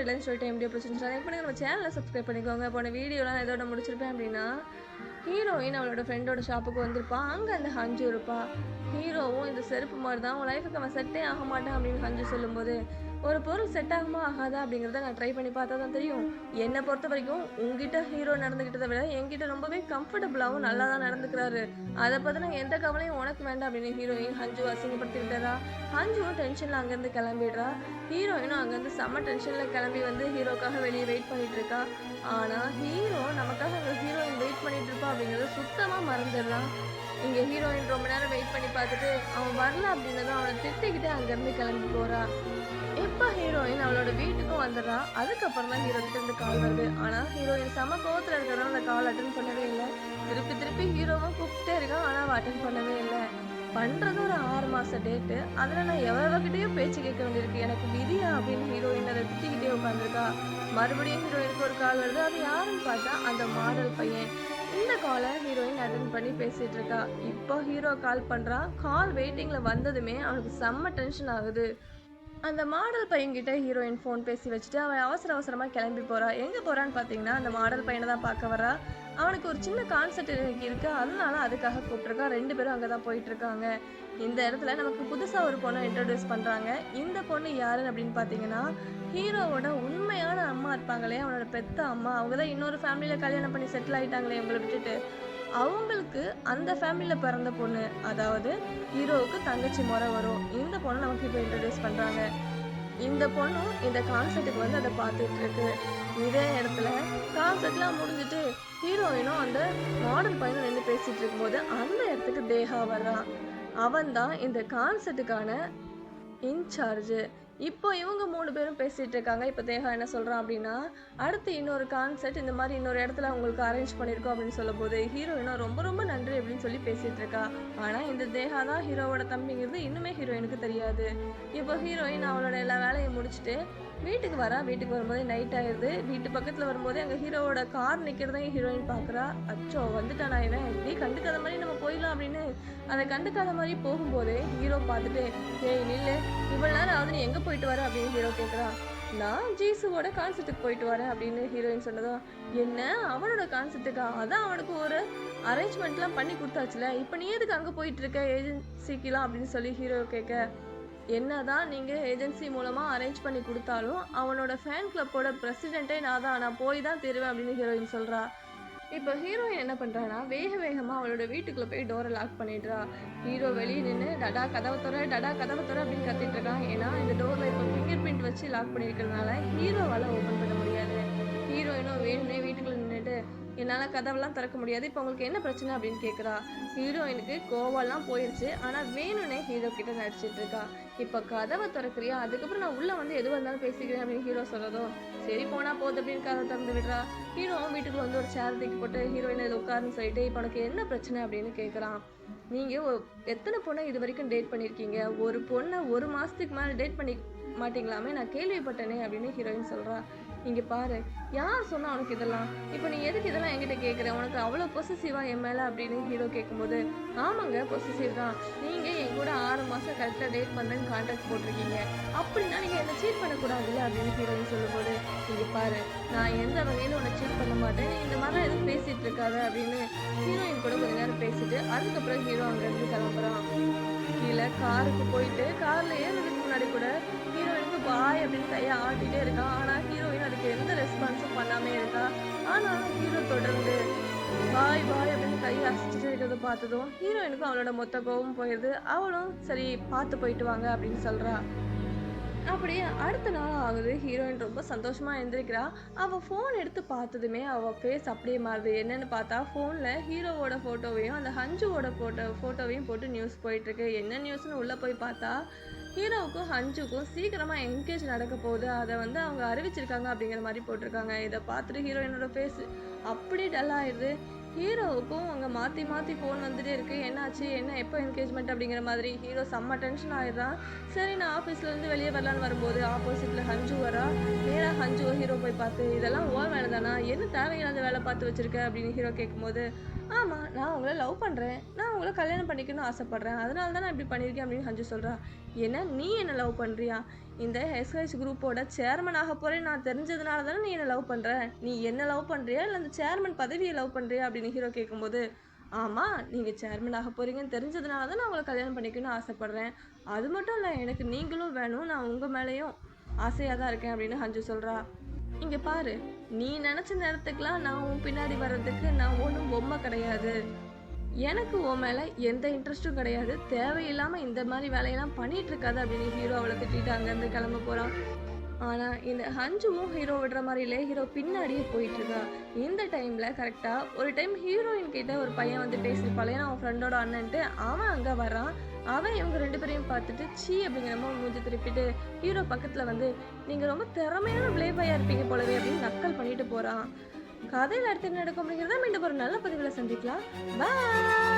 Reliance இல்லைன்னு சொல்லிட்டு video பிடிச்சிருந்துச்சு லைக் பண்ணி நம்ம சேனலை சப்ஸ்கிரைப் பண்ணிக்கோங்க. போன வீடியோலாம் எதோட முடிச்சிருப்பேன் அப்படின்னா ஹீரோயின் அவளோட ஃப்ரெண்டோட ஷாப்புக்கு வந்திருப்பா. அங்கே அந்த ஹஞ்சு இருப்பா. ஹீரோவும் இந்த செருப்பு மாதிரி தான் உன் லைஃபுக்கு அவன் செட்டே ஆக மாட்டான் அப்படின்னு ஹஞ்சு சொல்லும்போது ஒரு பொருள் செட் ஆகுமா ஆகாதா அப்படிங்கிறத நான் ட்ரை பண்ணி பார்த்தா தான் தெரியும். என்னை பொறுத்த வரைக்கும் உங்ககிட்ட ஹீரோ நடந்துக்கிட்டதை விட என்கிட்ட ரொம்பவே கம்ஃபர்டபுளாகவும் நல்லா தான் நடந்துக்கிறாரு. அதை பற்றின எந்த கவலையும் உனக்கு வேண்டாம் அப்படின்னு ஹீரோயின் ஹஞ்சு அசிங்கப்படுத்திக்கிட்டதா? ஹஞ்சுவும் டென்ஷனில் அங்கேருந்து கிளம்பிடுறா. ஹீரோயினும் அங்கேருந்து செம்ம டென்ஷனில் கிளம்பி வந்து ஹீரோக்காக வெளியே வெயிட் பண்ணிட்டு இருக்கா. ஆனால் ஹீரோ நமக்காக அங்கே ஹீரோயின் வெயிட் பண்ணிட்டு இருப்பா அப்படிங்கிறத சுத்தமாக மறந்துடுறான் இங்கே ஹீரோயின் ரொம்ப நேரம் வெயிட் பண்ணி பார்த்துட்டு அவன் வரல அப்படின்னதும் அவனை திட்டிக்கிட்டே அங்கேருந்து கிளம்பி போறா. எப்போ ஹீரோயின் அவளோட வீட்டுக்கும் வந்துடுறா? அதுக்கப்புறம் தான் ஹீரோ கிட்ட இருந்து கால் வருது. ஆனால் ஹீரோயின் செம கோவத்தில் இருக்கிறதால அந்த கால் அட்டன் பண்ணவே இல்லை. திருப்பி திருப்பி ஹீரோவும் கூப்பிட்டே இருக்கான் ஆனால் அவள் அட்டன் பண்ணவே இல்லை. பண்ணுறது ஒரு ஆறு மாத டேட்டு அதில் நான் எவ்வளோக்கிட்டேயும் பேச்சு கேட்க வேண்டியிருக்கு. எனக்கு விதியா அப்படின்னு ஹீரோயின் அதை திட்டிக்கிட்டே உட்காந்துருக்கா மறுபடியும் ஹீரோயினுக்கு ஒரு கால் வருது. அது யாருன்னு பார்த்தா அந்த மாடல் பையன். இந்த காலை ஹீரோயின் அட்டன் பண்ணி பேசிட்டு இருக்கா இப்போ ஹீரோ கால் பண்ணுறான் கால் வெயிட்டிங்கில் வந்ததுமே அவனுக்கு செம்ம டென்ஷன் ஆகுது. அந்த மாடல் பையன்கிட்ட ஹீரோயின் ஃபோன் பேசி வச்சுட்டு அவன் அவசர அவசரமாக கிளம்பி போகிறா எங்கே போகிறான்னு பார்த்தீங்கன்னா அந்த மாடல் பையனை தான் பார்க்க வரா அவனுக்கு ஒரு சின்ன கான்செர்ட் இருக்குது அதனால அதுக்காக கூப்பிட்ருக்கான் ரெண்டு பேரும் அங்கே தான் போயிட்டுருக்காங்க. இந்த இடத்துல நமக்கு புதுசாக ஒரு பொண்ணை இன்ட்ரடியூஸ் பண்ணுறாங்க இந்த பொண்ணு யாருன்னு அப்படின்னு பார்த்தீங்கன்னா ஹீரோவோட உண்மையான அம்மா இருப்பாங்களே அவனோட பெத்த அம்மா. அவங்க தான் இன்னொரு ஃபேமிலியில் கல்யாணம் பண்ணி செட்டில் ஆயிட்டாங்களே இவங்களை விட்டுட்டு. அவங்களுக்கு அந்த ஃபேமிலியில் பிறந்த பொண்ணு அதாவது ஹீரோவுக்கு தங்கச்சி முறை வரும். இந்த பொண்ணை நமக்கு இப்போ இன்ட்ரடியூஸ் பண்ணுறாங்க இந்த பொண்ணும் இந்த கான்செர்ட்டுக்கு வந்து அதை பார்த்துட்டு இருக்கு. இதே இடத்துல கான்செர்ட்லாம் முடிஞ்சிட்டு ஹீரோயினும் அந்த மாடல் பையனும் நின்று பேசிட்டு இருக்கும்போது அந்த இடத்துக்கு தேகா வர்றான் அவன் தான் இந்த கான்செர்ட்டுக்கான இன்சார்ஜு இப்போ இவங்க மூணு பேரும் பேசிகிட்டு இருக்காங்க. இப்போ தேகா என்ன சொல்கிறான் அப்படின்னா அடுத்து இன்னொரு கான்செர்ட் இந்த மாதிரி இன்னொரு இடத்துல உங்களுக்கு அரேஞ்ச் பண்ணியிருக்கோம் அப்படின்னு சொல்லும் போது ஹீரோயினும் ரொம்ப ரொம்ப நன்றி அப்படின்னு சொல்லி பேசிகிட்டு இருக்கா. ஆனால் இந்த தேகா தான் ஹீரோவோட தம்பிங்கிறது இன்னுமே ஹீரோயினுக்கு தெரியாது. இப்போ ஹீரோயின் அவளோட எல்லா வேலையும் முடிச்சுட்டு வீட்டுக்கு வரா. வீட்டுக்கு வரும்போதே நைட் ஆயிடுது வீட்டு பக்கத்தில் வரும்போதே அங்கே ஹீரோவோட கார் நிற்கிறதையும் ஹீரோயின் பார்க்குறா. அச்சோ வந்துட்டானா இவன் இப்படி கண்டுக்காத மாதிரி நம்ம போயிடலாம் அப்படின்னு. அதை கண்டுக்காத மாதிரி போகும்போதே ஹீரோ பார்த்துட்டு ஏய் நில்லு. இவ்வளோ நேரம் ஆகுது நீ எங்கே போயிட்டு வர அப்படின்னு ஹீரோ கேட்குறா நான் ஜீசுவோட கான்செர்ட்டுக்கு போயிட்டு வரேன் அப்படின்னு ஹீரோயின் சொன்னதும் என்ன? அவனோட கான்செர்ட்டுக்கா அதான் அவனுக்கு ஒரு அரேஞ்ச்மெண்ட்லாம் பண்ணி கொடுத்தாச்சுல. இப்போ நீ எதுக்கு அங்கே போயிட்டு இருக்க ஏஜென்சிக்கெலாம் அப்படின்னு சொல்லி ஹீரோ கேட்க என்னதான் நீங்கள் ஏஜென்சி மூலமாக அரேஞ்ச் பண்ணி கொடுத்தாலும் அவனோட ஃபேன் கிளப்போட பிரசிடென்ட்டே நான் தான் நான் போய் தான் தருவேன் அப்படின்னு ஹீரோயின் சொல்கிறா இப்போ ஹீரோயின் என்ன பண்ணுறான்னா வேக வேகமாக அவளோட வீட்டுக்குள்ளே போய் டோரை லாக் பண்ணிடுறா. ஹீரோ வெளியே நின்று டடா கதவை துற டடா கதவை துற அப்படின்னு கத்திட்டு இருக்கான். ஏன்னா இந்த டோரில் இப்போ ஃபிங்கர் பிரிண்ட் வச்சு லாக் பண்ணியிருக்கிறதுனால ஹீரோவால் ஓப்பன் பண்ண முடியாது. ஹீரோயினும் வேணும்னே வீட்டுக்கு என்னால் கதவெல்லாம் திறக்க முடியாது. இப்போ உங்களுக்கு என்ன பிரச்சனை அப்படின்னு கேட்குறா ஹீரோயினுக்கு கோவம்லாம் போயிடுச்சு ஆனால் வேணும்னே ஹீரோ கிட்ட நடிச்சிட்டு இருக்கா. இப்போ கதவை திறக்கிறியா? அதுக்கப்புறம் நான் உள்ளே வந்து எதுவாக இருந்தாலும் பேசிக்கிறேன் அப்படின்னு ஹீரோ சொல்கிறதும் சரி போனால் போகுது அப்படின்னு கதவை திறந்து விடுறா. ஹீரோவும் வீட்டுக்குள்ள வந்து ஒரு சேர் தூக்கி போட்டு ஹீரோயின் இது உட்காருன்னு சொல்லிட்டு இப்போ உனக்கு என்ன பிரச்சனை அப்படின்னு கேட்குறான் நீங்கள் எத்தனை பொண்ணை இது வரைக்கும் டேட் பண்ணியிருக்கீங்க ஒரு பொண்ணை ஒரு மாதத்துக்கு மேலே டேட் பண்ணி மாட்டீங்களாமே? நான் கேள்விப்பட்டேனே அப்படின்னு ஹீரோயின் சொல்கிறா இங்கே பாரு. யார் சொன்னா உனக்கு இதெல்லாம்? இப்போ நீ எதுக்கு இதெல்லாம் என்கிட்ட கேட்குற உனக்கு அவ்வளோ பொசசிவா என் மேலே அப்படின்னு ஹீரோ கேட்கும்போது ஆமாங்க பொசசிவ் தான். நீங்கள் என் கூட ஆறு மாதம் கரெக்டாக டேட் பண்ணுறேன்னு கான்ட்ராக்ட் போட்டிருக்கீங்க. அப்படின்னா நீங்கள் என்ன சீட் பண்ணக்கூடாதுல்ல அப்படின்னு ஹீரோயின் சொல்லும்போது இங்கே பாரு நான் எந்த வகையிலும் உன்னை சீட் பண்ண மாட்டேன். இந்த மாதிரிலாம் எதுவும் பேசிகிட்டு இருக்காத அப்படின்னு ஹீரோயின் கூட கொஞ்ச நேரம் பேசிட்டு அதுக்கப்புறம் ஹீரோ அங்கேருந்து கிளம்புறான். கீழே காருக்கு போயிட்டு காரில் ஏறுறதுக்கு முன்னாடி கூட பாய் அப்படின்னு கையை ஆட்டிகிட்டே இருக்கான் ஆனால் ஹீரோயின் அதுக்கு எந்த ரெஸ்பான்ஸும் பண்ணாமே இருக்கா. ஆனாலும் ஹீரோ தொடர்ந்து பாய் பாய் அப்படின்னு கையை அசைச்சிட்டு இருக்கிறத பார்த்ததும் ஹீரோயினுக்கும் அவளோட மொத்த கோபம் போயிடுது அவளும் சரி பார்த்து போயிட்டு வாங்க அப்படின்னு சொல்கிறா அப்படியே அடுத்த நாள் ஆகுது. ஹீரோயின் ரொம்ப சந்தோஷமா எழுந்திருக்கிறா அவள் ஃபோன் எடுத்து பார்த்ததுமே அவள் ஃபேஸ் அப்படியே மாறுது. என்னன்னு பார்த்தா ஃபோனில் ஹீரோவோட ஃபோட்டோவையும் அந்த ஹஞ்சுவோட ஃபோட்டோ ஃபோட்டோவையும் போட்டு நியூஸ் போயிட்டுருக்கு என்ன நியூஸ்னு உள்ளே போய் பார்த்தா ஹீரோவுக்கும் ஹஞ்சுக்கும் சீக்கிரமாக என்கேஜ் நடக்க போகுது. அதை வந்து அவங்க அறிவிச்சிருக்காங்க அப்படிங்கிற மாதிரி போட்டிருக்காங்க. இதை பார்த்துட்டு ஹீரோயினோட ஃபேஸ் அப்படி டல் ஆயிடுது. ஹீரோவுக்கும் அங்கே மாற்றி மாற்றி ஃபோன் வந்துட்டே இருக்கு. என்னாச்சு? என்ன? எப்போ என்கேஜ்மெண்ட் அப்படிங்கிற மாதிரி ஹீரோ செம்ம டென்ஷன் ஆயிடுறான். சரி நான் ஆஃபீஸ்லேருந்து வெளியே வரலான்னு வரும்போது ஆப்போசிட்டில் ஹஞ்சு வரா. நேராக ஹஞ்சு ஹீரோ போய் பார்த்து இதெல்லாம் ஓ வேலை தானா என்ன தேவையில்லாத வேலை பார்த்து வச்சுருக்க? அப்படின்னு ஹீரோ கேட்கும்போது ஆமாம் நான் உங்களை லவ் பண்ணுறேன் நான் உங்களை கல்யாணம் பண்ணிக்கணும்னு ஆசைப்பட்றேன். அதனால தான் நான் இப்படி பண்ணியிருக்கேன் அப்படின்னு ஹஞ்சு சொல்கிறா என்ன நீ என்ன லவ் பண்ணுறியா இந்த எஸ்ஹெச் குரூப்போட சேர்மன் ஆக போகிறேன் நான் தெரிஞ்சதுனால தானே நீ என்ன லவ் பண்ணுற நீ என்ன லவ் பண்ணுறியா இல்லை அந்த சேர்மன் பதவியை லவ் பண்ணுறியா அப்படின்னு ஹீரோ கேட்கும்போது ஆமாம் நீங்கள் சேர்மன் ஆக போகிறீங்கன்னு தெரிஞ்சதுனால தான் நான் உங்களை கல்யாணம் பண்ணிக்கணும்னு ஆசைப்பட்றேன். அது மட்டும் இல்லை எனக்கு நீங்களும் வேணும். நான் உங்கள் மேலேயும் ஆசையாக தான் இருக்கேன் அப்படின்னு ஹஞ்சு சொல்கிறா இங்கே பாரு நீ நினச்ச நேரத்துக்குலாம் நான் உன் பின்னாடி வர்றதுக்கு நான் பொம்மை கிடையாது. எனக்கு உன் மேலே எந்த இன்ட்ரெஸ்ட்டும் கிடையாது. தேவையில்லாமல் இந்த மாதிரி வேலையெல்லாம் பண்ணிட்டு இருக்காது அப்படின்னு ஹீரோ அவளை திட்டிட்டு அங்கேருந்து கிளம்ப போகிறான் ஆனால் இந்த ஹஞ்சுவும் ஹீரோ விடுற மாதிரி இல்லை ஹீரோ பின்னாடியே போயிட்டு இருக்கா. இந்த டைமில் கரெக்டாக ஒரு டைம் ஹீரோயின் கிட்ட ஒரு பையன் வந்து பேசியிருப்பாள் ஏன்னா அவன் ஃப்ரெண்டோட அண்ணன்ட்டு. அவன் அங்கே வரான் அவன் இவங்க ரெண்டு பேரையும் பார்த்துட்டு சீ அப்படிங்கிற மாதிரி மூஞ்சி திருப்பிட்டு ஹீரோ பக்கத்தில் வந்து நீங்கள் ரொம்ப திறமையான பிளே இருப்பீங்க போலவே அப்படின்னு நக்கல் பண்ணிட்டு போகிறான் கதையில் அடுத்து நடக்கும் அப்படிங்கிறத மீண்டும் ஒரு நல்ல பதிவில் சந்திக்கலாம். பாய்